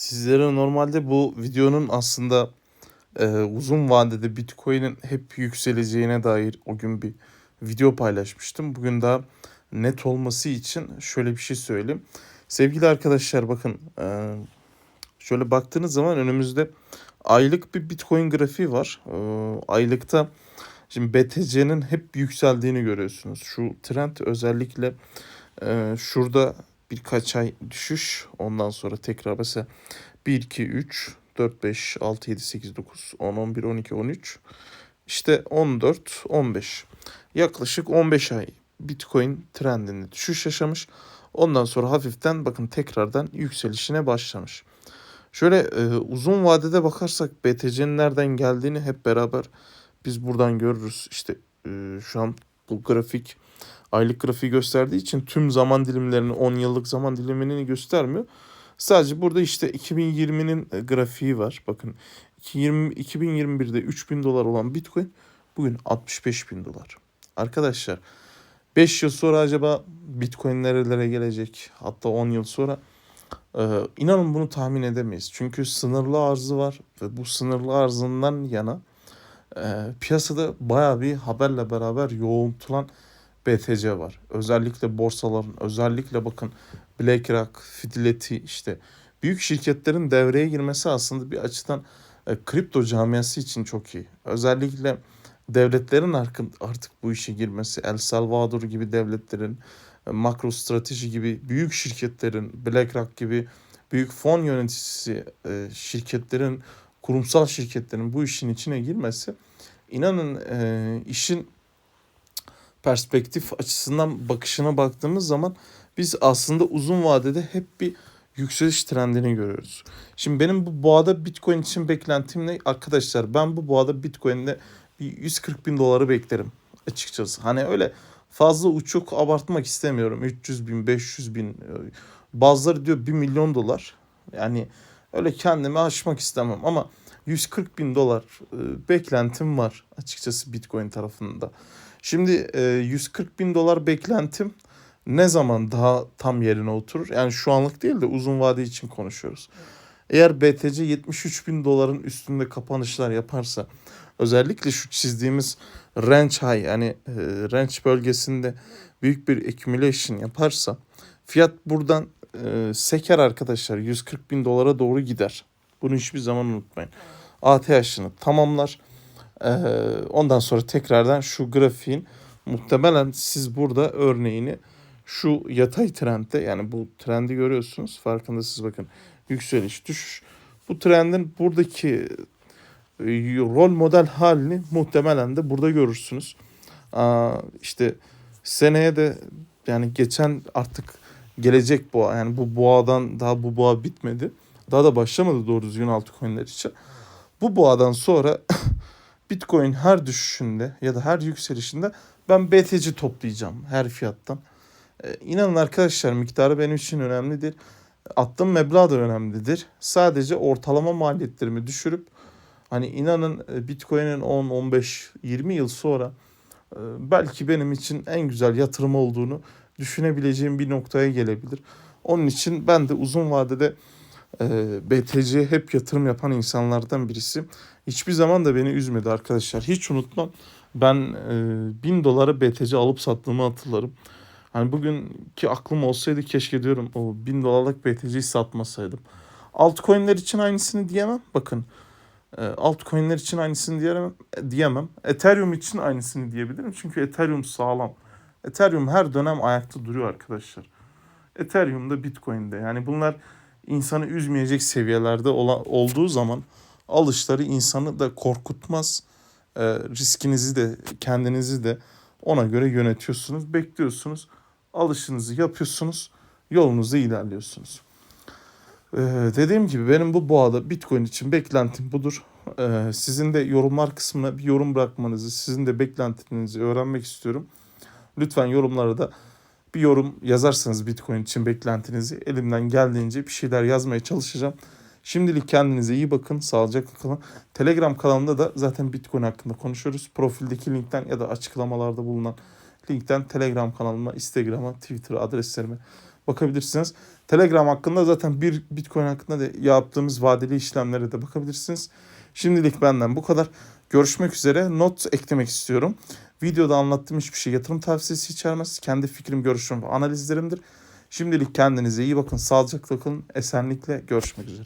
Sizlere normalde bu videonun aslında e, uzun vadede Bitcoin'in hep yükseleceğine dair o gün bir video paylaşmıştım. Bugün daha net olması için şöyle bir şey söyleyeyim. Sevgili arkadaşlar bakın e, şöyle baktığınız zaman önümüzde aylık bir Bitcoin grafiği var. E, aylıkta şimdi BTC'nin hep yükseldiğini görüyorsunuz. Şu trend özellikle e, şurada birkaç ay düşüş ondan sonra tekrar mesela 1, 2, 3, 4, 5, 6, 7, 8, 9, 10, 11, 12, 13 işte 14, 15 yaklaşık 15 ay Bitcoin trendinde düşüş yaşamış. Ondan sonra hafiften bakın tekrardan yükselişine başlamış. Şöyle e, uzun vadede bakarsak BTC'nin nereden geldiğini hep beraber biz buradan görürüz. İşte e, şu an bu grafik aylık grafiği gösterdiği için tüm zaman dilimlerini 10 yıllık zaman dilimini göstermiyor. Sadece burada işte 2020'nin e, grafiği var. Bakın 2020, 2021'de 3000 dolar olan Bitcoin bugün 65 bin dolar. Arkadaşlar 5 yıl sonra acaba Bitcoin nerelere gelecek? Hatta 10 yıl sonra ee, inanın bunu tahmin edemeyiz. Çünkü sınırlı arzı var ve bu sınırlı arzından yana e, piyasada baya bir haberle beraber yoğuntulan BTC var. Özellikle borsaların, özellikle bakın BlackRock, Fidelity işte büyük şirketlerin devreye girmesi aslında bir açıdan e, kripto camiası için çok iyi. Özellikle devletlerin artık, bu işe girmesi, El Salvador gibi devletlerin, e, makro strateji gibi büyük şirketlerin, BlackRock gibi büyük fon yöneticisi e, şirketlerin, kurumsal şirketlerin bu işin içine girmesi inanın e, işin perspektif açısından bakışına baktığımız zaman biz aslında uzun vadede hep bir yükseliş trendini görüyoruz. Şimdi benim bu boğada Bitcoin için beklentim ne? Arkadaşlar ben bu boğada Bitcoin'de bir 140 bin doları beklerim açıkçası. Hani öyle fazla uçuk abartmak istemiyorum. 300 bin, 500 bin. Bazıları diyor 1 milyon dolar. Yani öyle kendimi aşmak istemem ama 140 bin dolar e, beklentim var açıkçası Bitcoin tarafında. Şimdi e, 140 bin dolar beklentim ne zaman daha tam yerine oturur? Yani şu anlık değil de uzun vade için konuşuyoruz. Eğer BTC 73 bin doların üstünde kapanışlar yaparsa özellikle şu çizdiğimiz range high yani e, range bölgesinde büyük bir accumulation yaparsa fiyat buradan e, seker arkadaşlar 140 bin dolara doğru gider. Bunu hiçbir zaman unutmayın. ATH'ını tamamlar. E, ondan sonra tekrardan şu grafiğin muhtemelen siz burada örneğini şu yatay trendde yani bu trendi görüyorsunuz farkındasınız bakın yükseliş düşüş. Bu trendin buradaki e, rol model halini muhtemelen de burada görürsünüz. Aa, işte seneye de yani geçen artık gelecek boğa yani bu boğadan daha bu boğa bitmedi. Daha da başlamadı doğru düzgün altcoin'ler için. Bu boğadan sonra Bitcoin her düşüşünde ya da her yükselişinde ben BTC toplayacağım her fiyattan. Ee, inanın arkadaşlar miktarı benim için önemli değil. Attığım meblağ da önemlidir. Sadece ortalama maliyetlerimi düşürüp hani inanın e, Bitcoin'in 10, 15, 20 yıl sonra e, belki benim için en güzel yatırım olduğunu düşünebileceğim bir noktaya gelebilir. Onun için ben de uzun vadede BTC'ye hep yatırım yapan insanlardan birisi. Hiçbir zaman da beni üzmedi arkadaşlar. Hiç unutmam. Ben e, 1000 dolara BTC alıp sattığımı hatırlarım. Hani bugünkü aklım olsaydı keşke diyorum o 1000 dolarlık BTC'yi satmasaydım. Altcoin'ler için aynısını diyemem. Bakın e, altcoin'ler için aynısını diyemem, diyemem. Ethereum için aynısını diyebilirim. Çünkü Ethereum sağlam. Ethereum her dönem ayakta duruyor arkadaşlar. Ethereum da Bitcoin'de. Yani bunlar insanı üzmeyecek seviyelerde ola, olduğu zaman alışları insanı da korkutmaz. E, riskinizi de kendinizi de ona göre yönetiyorsunuz, bekliyorsunuz, alışınızı yapıyorsunuz, yolunuzda ilerliyorsunuz. Ee, dediğim gibi benim bu boğada Bitcoin için beklentim budur. Ee, sizin de yorumlar kısmına bir yorum bırakmanızı, sizin de beklentinizi öğrenmek istiyorum. Lütfen yorumlara da bir yorum yazarsanız Bitcoin için beklentinizi elimden geldiğince bir şeyler yazmaya çalışacağım. Şimdilik kendinize iyi bakın, sağlıcakla kalın. Telegram kanalımda da zaten Bitcoin hakkında konuşuyoruz. Profildeki linkten ya da açıklamalarda bulunan linkten Telegram kanalıma, Instagram'a, Twitter adreslerime bakabilirsiniz. Telegram hakkında zaten bir Bitcoin hakkında da yaptığımız vadeli işlemlere de bakabilirsiniz. Şimdilik benden bu kadar. Görüşmek üzere. Not eklemek istiyorum. Videoda anlattığım hiçbir şey yatırım tavsiyesi içermez. Kendi fikrim, görüşüm ve analizlerimdir. Şimdilik kendinize iyi bakın. Sağlıcakla kalın. Esenlikle görüşmek üzere.